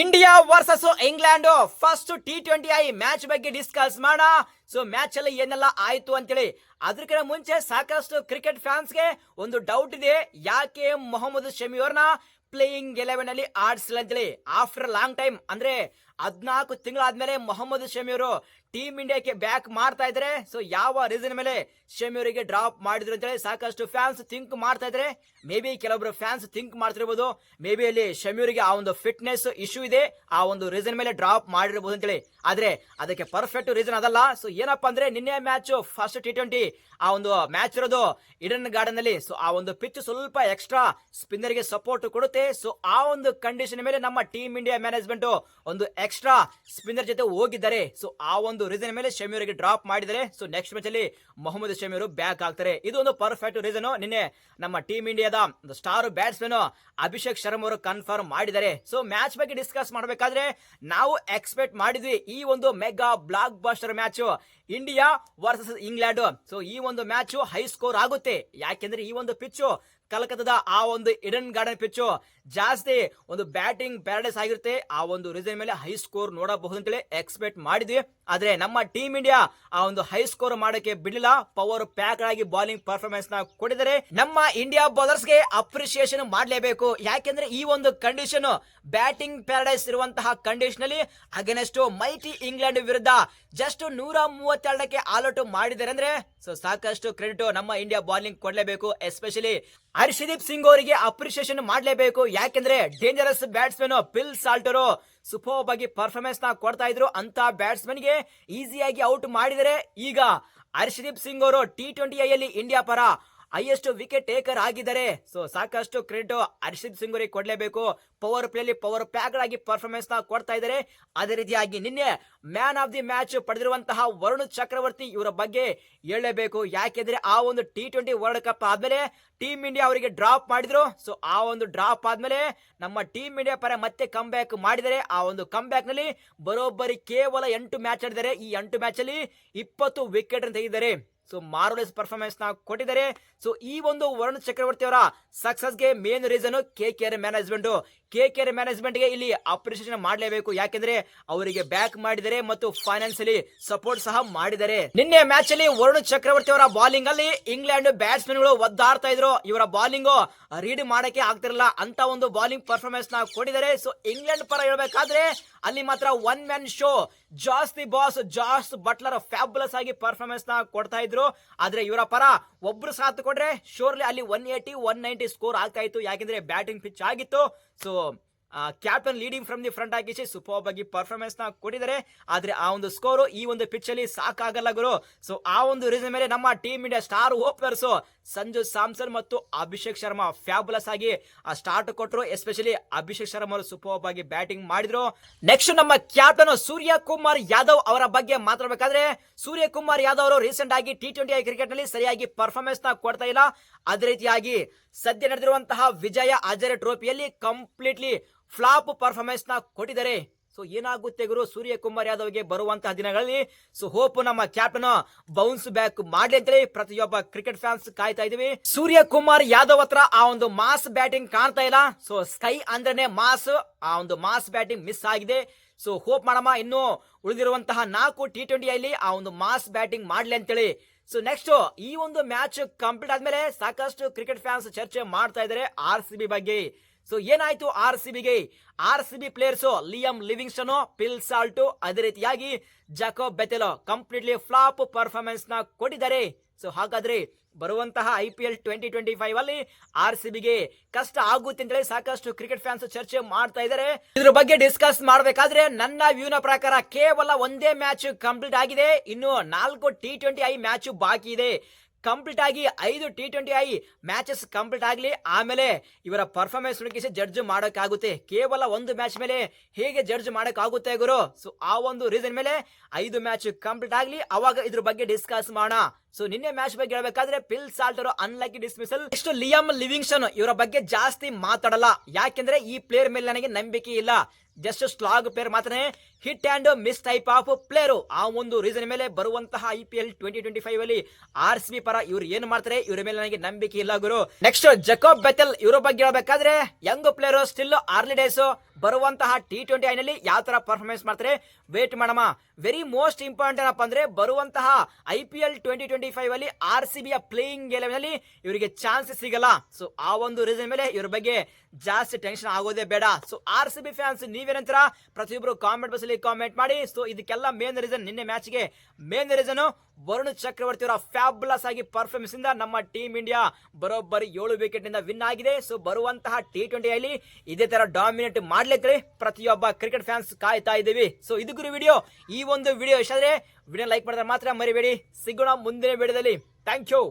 India versus England first T twenty I match ಬಗ್ಗೆ discuss ಮಾಡೋಣ so match ಅಲ್ಲಿ ಏನೆಲ್ಲ ಆಯ್ತು ಅಂತೇಳಿ. ಅದಕ್ಕಿಂತ ಮುಂಚೆ ಸಾಕಷ್ಟು ಕ್ರಿಕೆಟ್ ಫ್ಯಾನ್ಸ್ಗೆ ಒಂದು ಡೌಟ್ ಇದೆ. ಯಾಕೆ ಮೊಹಮ್ಮದ್ ಶಮಿ ಅವ್ರನ್ನ ಪ್ಲೇಯಿಂಗ್ ಎಲೆವೆನ್ ಅಲ್ಲಿ ಆಡಿಸಿಲ್ಲ ಅಂತೇಳಿ? ಆಫ್ಟರ್ ಲಾಂಗ್ ಟೈಮ್ ಅಂದ್ರೆ ಹದ್ನಾಲ್ಕು ತಿಂಗಳಾದ್ಮೇಲೆ ಮೊಹಮ್ಮದ್ ಶಮಿ ಅವರು ಟೀಮ್ ಇಂಡಿಯಾಕ್ಕೆ ಬ್ಯಾಕ್ ಮಾಡ್ತಾ ಇದ್ದಾರೆ ಸೊ ಯಾವ ರೀಸನ್ ಮೇಲೆ ಶಮಿ ಅವರಿಗೆ ಡ್ರಾಪ್ ಮಾಡಿದ್ರು ಅಂತೇಳಿ ಸಾಕಷ್ಟು ಫ್ಯಾನ್ಸ್ ಥಿಂಕ್ ಮಾಡ್ತಾ ಇದ್ರೆ ಮೇ ಬಿ ಕೆಲವೊಬ್ರು ಫ್ಯಾನ್ಸ್ ಥಿಂಕ್ ಮಾಡ್ತಿರ್ಬೋದು ಮೇ ಬಿ ಅಲ್ಲಿ ಶಮಿ ಅವರಿಗೆ ಆ ಒಂದು ಫಿಟ್ನೆಸ್ ಇಶ್ಯೂ ಇದೆ, ಆ ಒಂದು ರೀಸನ್ ಮೇಲೆ ಡ್ರಾಪ್ ಮಾಡಿರ್ಬೋದು ಅಂತೇಳಿ. ಆದ್ರೆ ಅದಕ್ಕೆ ಪರ್ಫೆಕ್ಟ್ ರೀಸನ್ ಅದಲ್ಲ. ಸೊ ಏನಪ್ಪಾ ಅಂದ್ರೆ ನಿನ್ನೆ ಮ್ಯಾಚ್ ಫಸ್ಟ್ ಟಿ ಟ್ವೆಂಟಿ ಆ ಒಂದು ಮ್ಯಾಚ್ ಇರೋದು ಇಡನ್ ಗಾರ್ಡನ್ ಅಲ್ಲಿ. ಸೊ ಆ ಒಂದು ಪಿಚ್ ಸ್ವಲ್ಪ ಎಕ್ಸ್ಟ್ರಾ ಸ್ಪಿನ್ನರ್ಗೆ ಸಪೋರ್ಟ್ ಕೊಡುತ್ತೆ. ಸೊ ಆ ಒಂದು ಕಂಡೀಷನ್ ಮೇಲೆ ನಮ್ಮ ಟೀಮ್ ಇಂಡಿಯಾ ಮ್ಯಾನೇಜ್ಮೆಂಟ್ ಒಂದು ಎಕ್ಸ್ಟ್ರಾ ಸ್ಪಿನ್ನರ್ ಜೊತೆ ಹೋಗಿದ್ದಾರೆ. ಸೊ ಆ ಒಂದು ರೀಸನ್ ಮೇಲೆ ಶಮಿ ಅವರಿಗೆ ಡ್ರಾಪ್ ಮಾಡಿದರೆ ಸೊ ನೆಕ್ಸ್ಟ್ ಮ್ಯಾಚ್ ಅಲ್ಲಿ ಮೊಹಮ್ಮದ್ ಶಮಿ ಅವರು ಬ್ಯಾಕ್ ಆಗ್ತಾರೆ. ಇದು ಒಂದು ಪರ್ಫೆಕ್ಟ್ ರೀಸನ್ ನಿನ್ನೆ ನಮ್ಮ ಟೀಮ್ ಇಂಡಿಯಾದ ಸ್ಟಾರ್ ಬ್ಯಾಟ್ಸ್ಮನ್ ಅಭಿಷೇಕ್ ಶರ್ಮ ಅವರು ಕನ್ಫರ್ಮ್ ಮಾಡಿದ್ದಾರೆ. ಸೊ ಮ್ಯಾಚ್ ಬಗ್ಗೆ ಡಿಸ್ಕಸ್ ಮಾಡಬೇಕಾದ್ರೆ ನಾವು ಎಕ್ಸ್ಪೆಕ್ಟ್ ಮಾಡಿದ್ವಿ ಈ ಒಂದು mega blockbuster match India versus England so ಈ ಒಂದು ಮ್ಯಾಚ್ ಹೈ ಸ್ಕೋರ್ ಆಗುತ್ತೆ. ಯಾಕೆಂದ್ರೆ ಈ ಒಂದು ಪಿಚ್ಚು ಕಲ್ಕತ್ತಾದ ಆ ಒಂದು ಇಡನ್ ಗಾರ್ಡನ್ ಪಿಚ್ಚು ಜಾಸ್ತಿ ಒಂದು ಬ್ಯಾಟಿಂಗ್ ಪ್ಯಾರಡೈಸ್ ಆಗಿರುತ್ತೆ. ಆ ಒಂದು ರೀಸನ್ ಮೇಲೆ ಹೈ ಸ್ಕೋರ್ ನೋಡಬಹುದು ಅಂತೇಳಿ ಎಕ್ಸ್ಪೆಕ್ಟ್ ಮಾಡಿದ್ವಿ. ಆದ್ರೆ ನಮ್ಮ ಟೀಮ್ ಇಂಡಿಯಾ ಆ ಒಂದು ಹೈ ಸ್ಕೋರ್ ಮಾಡಕ್ಕೆ ಬಿಡಲಿಲ್ಲ. ಪವರ್ ಪ್ಯಾಕ್ ಆಗಿ ಬಾಲಿಂಗ್ ಪರ್ಫಾರ್ಮೆನ್ಸ್ನ ಕೊಟ್ಟಿದ್ದಾರೆ. ನಮ್ಮ ಇಂಡಿಯಾ ಬೌಲರ್ಸ್ಗೆ ಅಪ್ರಿಸಿಯೇಷನ್ ಮಾಡಲೇಬೇಕು. ಯಾಕೆಂದ್ರೆ ಈ ಒಂದು ಕಂಡೀಷನ್ ಬ್ಯಾಟಿಂಗ್ ಪ್ಯಾರಡೈಸ್ ಇರುವಂತಹ ಕಂಡೀಷನ್ ಅಲ್ಲಿ ಅಗೇನೆಸ್ಟ್ ಮೈಟಿ ಇಂಗ್ಲೆಂಡ್ ವಿರುದ್ಧ ಜಸ್ಟ್ ನೂರ ಮೂವತ್ತೆರಡಕ್ಕೆ ಆಲ್ ಔಟ್ ಮಾಡಿದ್ದಾರೆ ಅಂದ್ರೆ ಸೊ ಸಾಕಷ್ಟು ಕ್ರೆಡಿಟ್ ನಮ್ಮ ಇಂಡಿಯಾ ಬಾಲಿಂಗ್ ಕೊಡಲೇಬೇಕು. ಎಸ್ಪೆಷಲಿ ಹರ್ಷದೀಪ್ ಸಿಂಗ್ ಅವರಿಗೆ ಅಪ್ರಿಸಿಯೇಷನ್ ಮಾಡಲೇಬೇಕು. ಯಾಕೆಂದ್ರೆ ಡೇಂಜರಸ್ ಬ್ಯಾಟ್ಸ್ಮನ್ ಪಿಲ್ ಸಾಲ್ಟರು ಸೂಪರ್ ಆಗಿ ಪರ್ಫಾರ್ಮೆನ್ಸ್ನ ಕೊಡ್ತಾ ಇದ್ರು. ಅಂತ ಬ್ಯಾಟ್ಸ್ಮನ್ಗೆ ಈಸಿಯಾಗಿ ಔಟ್ ಮಾಡಿದರೆ ಈಗ ಹರ್ಷದೀಪ್ ಸಿಂಗ್ ಅವರು ಟಿ ಟ್ವೆಂಟಿ ಐಯಲ್ಲಿ ಇಂಡಿಯಾ ಪರ ಹೈಯೆಸ್ಟ್ ವಿಕೆಟ್ ಟೇಕರ್ ಆಗಿದ್ದಾರೆ. ಸೊ ಸಾಕಷ್ಟು ಕ್ರೆಡಿಟ್ ಅರ್ಷಿದ್ ಸಿಂಗ್ ಅವರಿಗೆ ಕೊಡಲೇಬೇಕು ಪವರ್ ಪ್ಲೇಲಿ ಪವರ್ ಪ್ಯಾಕ್ ಆಗಿ ಪರ್ಫಾರ್ಮೆನ್ಸ್ನ ಕೊಡ್ತಾ ಇದಾರೆ ಅದೇ ರೀತಿಯಾಗಿ ನಿನ್ನೆ ಮ್ಯಾನ್ ಆಫ್ ದಿ ಮ್ಯಾಚ್ ಪಡೆದಿರುವಂತಹ ವರುಣ್ ಚಕ್ರವರ್ತಿ ಇವರ ಬಗ್ಗೆ ಹೇಳಲೇಬೇಕು. ಯಾಕೆಂದ್ರೆ ಆ ಒಂದು ಟಿ ಟ್ವೆಂಟಿ ವರ್ಲ್ಡ್ ಕಪ್ ಆದ್ಮೇಲೆ ಟೀಮ್ ಇಂಡಿಯಾ ಅವರಿಗೆ ಡ್ರಾಪ್ ಮಾಡಿದ್ರು. ಸೊ ಆ ಒಂದು ಡ್ರಾಪ್ ಆದ್ಮೇಲೆ ನಮ್ಮ ಟೀಮ್ ಇಂಡಿಯಾ ಪರ ಮತ್ತೆ ಕಮ್ ಬ್ಯಾಕ್ ಮಾಡಿದರೆ ಆ ಒಂದು ಕಮ್ ಬ್ಯಾಕ್ನಲ್ಲಿ ಬರೋಬ್ಬರಿ ಕೇವಲ ಎಂಟು ಮ್ಯಾಚ್ ಆಡಿದರೆ ಈ ಎಂಟು ಮ್ಯಾಚ್ ಅಲ್ಲಿ ಇಪ್ಪತ್ತು ವಿಕೆಟ್ ತೆಗೆದಿದ್ದಾರೆ. ಸೊ ಮಾರ್ವಲೆಸ್ ಪರ್ಫಾರ್ಮೆನ್ಸ್ನ ಕೊಟ್ಟಿದ್ದಾರೆ. ಸೊ ಈ ಒಂದು ವರುಣ್ ಚಕ್ರವರ್ತಿ ಅವರ ಸಕ್ಸಸ್ಗೆ main reason K K R management K K R ಮ್ಯಾನೇಜ್ಮೆಂಟ್ಗೆ ಇಲ್ಲಿ ಅಪ್ರಿಸಿಯೇಷನ್ ಮಾಡಲೇಬೇಕು. ಯಾಕೆಂದ್ರೆ ಅವರಿಗೆ ಬ್ಯಾಕ್ ಮಾಡಿದರೆ ಮತ್ತು ಫೈನಾನ್ಸಿಯಲಿ ಸಪೋರ್ಟ್ ಸಹ ಮಾಡಿದ್ದಾರೆ. ನಿನ್ನೆ ಮ್ಯಾಚ್ ಅಲ್ಲಿ ವರುಣ್ ಚಕ್ರವರ್ತಿ ಅವರ ಬಾಲಿಂಗ್ ಅಲ್ಲಿ ಇಂಗ್ಲೆಂಡ್ ಬ್ಯಾಟ್ಸ್ಮನ್ಗಳು ಒದ್ದಾಡ್ತಾ ಇದ್ರು. ಇವರ ಬಾಲಿಂಗ್ ರೀಡ್ ಮಾಡಕ್ಕೆ ಆಗ್ತಿರಲ್ಲ ಅಂತ ಒಂದು ಬಾಲಿಂಗ್ ಪರ್ಫಾರ್ಮೆನ್ಸ್ನ ಕೊಟ್ಟಿದ್ದಾರೆ. ಸೊ ಇಂಗ್ಲೆಂಡ್ ಪರ ಹೇಳ್ಬೇಕಾದ್ರೆ ಅಲ್ಲಿ ಮಾತ್ರ ಒನ್ ಮ್ಯಾನ್ ಶೋ ಜಾಸ್ತಿ ಬಾಸ್ ಜಾಸ್ ಬಟ್ಲರ್ ಫ್ಯಾಬುಲಸ್ ಆಗಿ ಪರ್ಫಾರ್ಮೆನ್ಸ್ನ ಕೊಡ್ತಾ ಇದ್ರು. ಆದ್ರೆ ಇವರ ಪರ ಒಬ್ರು ಸಾಥ್ ಕೊಟ್ರೆ ಶೋರ್ಲಿ ಅಲ್ಲಿ one eighty one ninety score ಆಗ್ತಾ ಇತ್ತು. ಯಾಕೆಂದ್ರೆ ಬ್ಯಾಟಿಂಗ್ ಪಿಚ್ ಆಗಿತ್ತು. So captain leading from the front ಆಗಿಸಿ super ಆಗಿ ಪರ್ಫಾರ್ಮೆನ್ಸ್ನ ಕೊಟ್ಟಿದ್ದಾರೆ. ಆದ್ರೆ ಆ ಒಂದು ಸ್ಕೋರ್ ಈ ಒಂದು ಪಿಚ್ ಅಲ್ಲಿ ಸಾಕಾಗಲ್ಲ ಗುರು. ಸೊ ಆ ಒಂದು ರೀಸನ್ ಮೇಲೆ ನಮ್ಮ team India star openers Sanju Samson ಮತ್ತು ಅಭಿಷೇಕ್ ಶರ್ಮಾ ಫ್ಯಾಬುಲಸ್ ಆಗಿ ಆ ಸ್ಟಾರ್ಟ್ ಕೊಟ್ಟರು ಎಸ್ಪೆಷಲಿ ಅಭಿಷೇಕ್ ಶರ್ಮಾ ಅವರು ಆಗಿ ಬ್ಯಾಟಿಂಗ್ ಮಾಡಿದ್ರು. ನೆಕ್ಸ್ಟ್ ನಮ್ಮ ಕ್ಯಾಪ್ಟನ್ ಸೂರ್ಯ ಕುಮಾರ್ ಯಾದವ್ ಅವರ ಬಗ್ಗೆ ಮಾತಾಡಬೇಕಾದ್ರೆ ಸೂರ್ಯ ಕುಮಾರ್ ಯಾದವ್ ಅವರು ರೀಸೆಂಟ್ ಆಗಿ ಟಿ ಟ್ವೆಂಟಿ ಕ್ರಿಕೆಟ್ನಲ್ಲಿ ಸರಿಯಾಗಿ ಪರ್ಫಾರ್ಮೆನ್ಸ್ನ ಕೊಡ್ತಾ ಇಲ್ಲ. ಅದೇ ರೀತಿಯಾಗಿ ಸದ್ಯ ನಡೆದಿರುವಂತಹ ವಿಜಯ ಅಜರೆ ಟ್ರೋಫಿಯಲ್ಲಿ ಕಂಪ್ಲೀಟ್ಲಿ ಫ್ಲಾಪ್ ಪರ್ಫಾರ್ಮೆನ್ಸ್ನ ಕೊಟ್ಟಿದ್ದಾರೆ. ಸೊ ಏನಾಗುತ್ತೆ ಗುರು? ಸೂರ್ಯಕುಮಾರ್ ಯಾದವ್ಗೆ ಬರುವಂತಹ ದಿನಗಳಲ್ಲಿ ಸೊ ಹೋಪ್ ನಮ್ಮ ಕ್ಯಾಪ್ಟನ್ ಬೌನ್ಸ್ ಬ್ಯಾಕ್ ಮಾಡ್ಲಿ ಅಂತೇಳಿ ಪ್ರತಿಯೊಬ್ಬ ಕ್ರಿಕೆಟ್ ಫ್ಯಾನ್ಸ್ ಕಾಯ್ತಾ ಇದೀವಿ ಸೂರ್ಯಕುಮಾರ್ ಯಾದವ್ ಹತ್ರ ಆ ಒಂದು ಮಾಸ್ ಬ್ಯಾಟಿಂಗ್ ಕಾಣ್ತಾ ಇಲ್ಲ. ಸೊ ಸ್ಕೈ ಅಂದ್ರೇನೆ ಮಾಸ್ ಆ ಒಂದು ಮಾಸ್ ಬ್ಯಾಟಿಂಗ್ ಮಿಸ್ ಆಗಿದೆ. ಸೊ ಹೋಪ್ ಮಾಡಮ್ಮ, ಇನ್ನು ಉಳಿದಿರುವಂತಹ ನಾಲ್ಕು ಟಿ ಟ್ವೆಂಟಿ ಅಲ್ಲಿ ಆ ಒಂದು ಮಾಸ್ ಬ್ಯಾಟಿಂಗ್ ಮಾಡ್ಲಿ ಅಂತೇಳಿ. ಸೊ ನೆಕ್ಸ್ಟ್ ಈ ಒಂದು ಮ್ಯಾಚ್ ಕಂಪ್ಲೀಟ್ ಆದ್ಮೇಲೆ ಸಾಕಷ್ಟು ಕ್ರಿಕೆಟ್ ಫ್ಯಾನ್ಸ್ ಚರ್ಚೆ ಮಾಡ್ತಾ ಇದ್ದಾರೆ ಆರ್ ಸಿ ಬಿ ಬಗ್ಗೆ. ಸೊ ಏನಾಯ್ತು ಆರ್ ಸಿ ಬಿಗೆ? R C B players Liam Livingstone Phil Salt ಅದೇ ರೀತಿಯಾಗಿ ಜಾಕೋ ಬೆತೆಲೋ ಕಂಪ್ಲೀಟ್ಲಿ ಫ್ಲಾಪ್ ಪರ್ಫಾರ್ಮೆನ್ಸ್ನ ಕೊಟ್ಟಿದ್ದಾರೆ. ಸೊ ಹಾಗಾದ್ರೆ ಬರುವಂತಹ I P L twenty twenty five ಅಲ್ಲಿ ಆರ್ ಸಿ ಬಿಗೆ ಕಷ್ಟ ಆಗುತ್ತೆ ಅಂತೇಳಿ ಸಾಕಷ್ಟು ಕ್ರಿಕೆಟ್ ಫ್ಯಾನ್ಸ್ ಚರ್ಚೆ ಮಾಡ್ತಾ ಇದ್ದಾರೆ. ಇದ್ರ ಬಗ್ಗೆ ಡಿಸ್ಕಸ್ ಮಾಡಬೇಕಾದ್ರೆ ನನ್ನ ವ್ಯೂನ ಪ್ರಕಾರ ಕೇವಲ ಒಂದೇ ಮ್ಯಾಚ್ ಕಂಪ್ಲೀಟ್ ಆಗಿದೆ. ಇನ್ನು ನಾಲ್ಕು ಟಿ ಟ್ವೆಂಟಿ ಐ ಮ್ಯಾಚ್ ಬಾಕಿ ಇದೆ. ಕಂಪ್ಲೀಟ್ ಆಗಿ ಐದು T twenty I matches complete ಆಗಲಿ, ಆಮೇಲೆ ಇವರ ಪರ್ಫಾರ್ಮೆನ್ಸ್ ಹುಡುಕಿಸಿ ಜಡ್ಜ್ ಮಾಡೋಕ್ಕಾಗುತ್ತೆ. ಕೇವಲ ಒಂದು ಮ್ಯಾಚ್ ಮೇಲೆ ಹೇಗೆ ಜಡ್ಜ್ ಮಾಡೋಕ್ಕಾಗುತ್ತೆ ಗುರು? ಸೊ ಆ ಒಂದು ರೀಸನ್ ಮೇಲೆ ಐದು ಮ್ಯಾಚ್ ಕಂಪ್ಲೀಟ್ ಆಗಲಿ, ಅವಾಗ ಇದ್ರ ಬಗ್ಗೆ ಡಿಸ್ಕಸ್ ಮಾಡೋಣ. ಸೊ ನಿನ್ನೆ ಮ್ಯಾಚ್ ಬಗ್ಗೆ ಹೇಳಬೇಕಾದ್ರೆ Phil Salt unlucky dismissal next Liam Livingstone ಇವರ ಬಗ್ಗೆ ಜಾಸ್ತಿ ಮಾತಾಡಲ್ಲ. ಯಾಕೆಂದ್ರೆ ಈ ಪ್ಲೇಯರ್ ಮೇಲೆ ನನಗೆ ನಂಬಿಕೆ ಇಲ್ಲ. ಜಸ್ಟ್ ಸ್ಲಾಗ್ ಪ್ಲೇಯರ್ ಮಾತ್ರ hit and miss type of player ಆ ಒಂದು ರೀಸನ್ ಮೇಲೆ ಬರುವಂತಹ I P L twenty twenty five ಅಲ್ಲಿ ಆರ್ ಸಿ ಬಿ ಪರ ಇವ್ರು ಏನು ಮಾಡ್ತಾರೆ? ಇವ್ರ ಮೇಲೆ ನನಗೆ ನಂಬಿಕೆ ಇಲ್ಲ ಗುರು. ನೆಕ್ಸ್ಟ್ ಜಕೋಬ್ ಬೆತಲ್ ಇವರ ಬಗ್ಗೆ ಹೇಳಬೇಕಾದ್ರೆ young player still early days ಬರುವಂತಹ ಟಿ ಟ್ವೆಂಟಿ ಐನಲ್ಲಿ ಯಾವ ತರ ಪರ್ಫಾರ್ಮೆನ್ಸ್ ಮಾಡ್ತಾರೆ? ವೇಟ್ ಮಾಡಮ್ಮ. ವೆರಿ ಮೋಸ್ಟ್ ಇಂಪಾರ್ಟೆಂಟ್ ಏನಪ್ಪ ಅಂದ್ರೆ ಬರುವಂತಹ I P L twenty twenty five ಅಲ್ಲಿ ಆರ್ ಸಿ ಬಿಯ ಪ್ಲೇಯಿಂಗ್ ಎಲೆವೆನ್ ಅಲ್ಲಿ ಇವರಿಗೆ ಚಾನ್ಸ್ ಸಿಗಲ್ಲ. ಸೊ ಆ ಒಂದು ರೀಸನ್ ಮೇಲೆ ಇವ್ರ ಬಗ್ಗೆ ಜಾಸ್ತಿ ಟೆನ್ಷನ್ ಆಗೋದೇ ಬೇಡ. So R C B fans ನೀವೇನಂತರ? ಪ್ರತಿಯೊಬ್ಬರು ಕಾಮೆಂಟ್ ಬಾಕ್ಸ್ ಅಲ್ಲಿ ಕಾಮೆಂಟ್ ಮಾಡಿ. ಸೊ ಇದಕ್ಕೆಲ್ಲ ಮೇನ್ ರೀಸನ್ ನಿನ್ನೆ ಮ್ಯಾಚ್ಗೆ ಮೇನ್ ರೀಸನ್ ವರುಣ್ ಚಕ್ರವರ್ತಿ ಅವರ ಫ್ಯಾಬ್ಲಸ್ ಆಗಿ ಪರ್ಫಾರ್ಮೆನ್ಸ್ ಇಂದ ನಮ್ಮ ಟೀಮ್ ಇಂಡಿಯಾ ಬರೋಬ್ಬರಿ ಏಳು ವಿಕೆಟ್ನಿಂದ ವಿನ್ ಆಗಿದೆ. ಸೊ ಬರುವಂತಹ ಟಿ ಟ್ವೆಂಟಿ ಅಲ್ಲಿ ಇದೇ ತರ ಡಾಮಿನೇಟ್ ಮಾಡ್ಲಿಕ್ಕೆ ಪ್ರತಿಯೊಬ್ಬ ಕ್ರಿಕೆಟ್ ಫ್ಯಾನ್ಸ್ ಕಾಯ್ತಾ ಇದ್ದೀವಿ. ಸೊ ಇದು ಗುರು ವಿಡಿಯೋ ಈ ಒಂದು ವಿಡಿಯೋ ಇಷ್ಟ ಆದ್ರೆ ವಿಡಿಯೋ ಲೈಕ್ ಮಾಡಿದ್ರೆ ಮಾತ್ರ ಮರಿಬೇಡಿ. ಸಿಗೋಣ ಮುಂದಿನ ವಿಡಿಯೋದಲ್ಲಿ ಥ್ಯಾಂಕ್ ಯು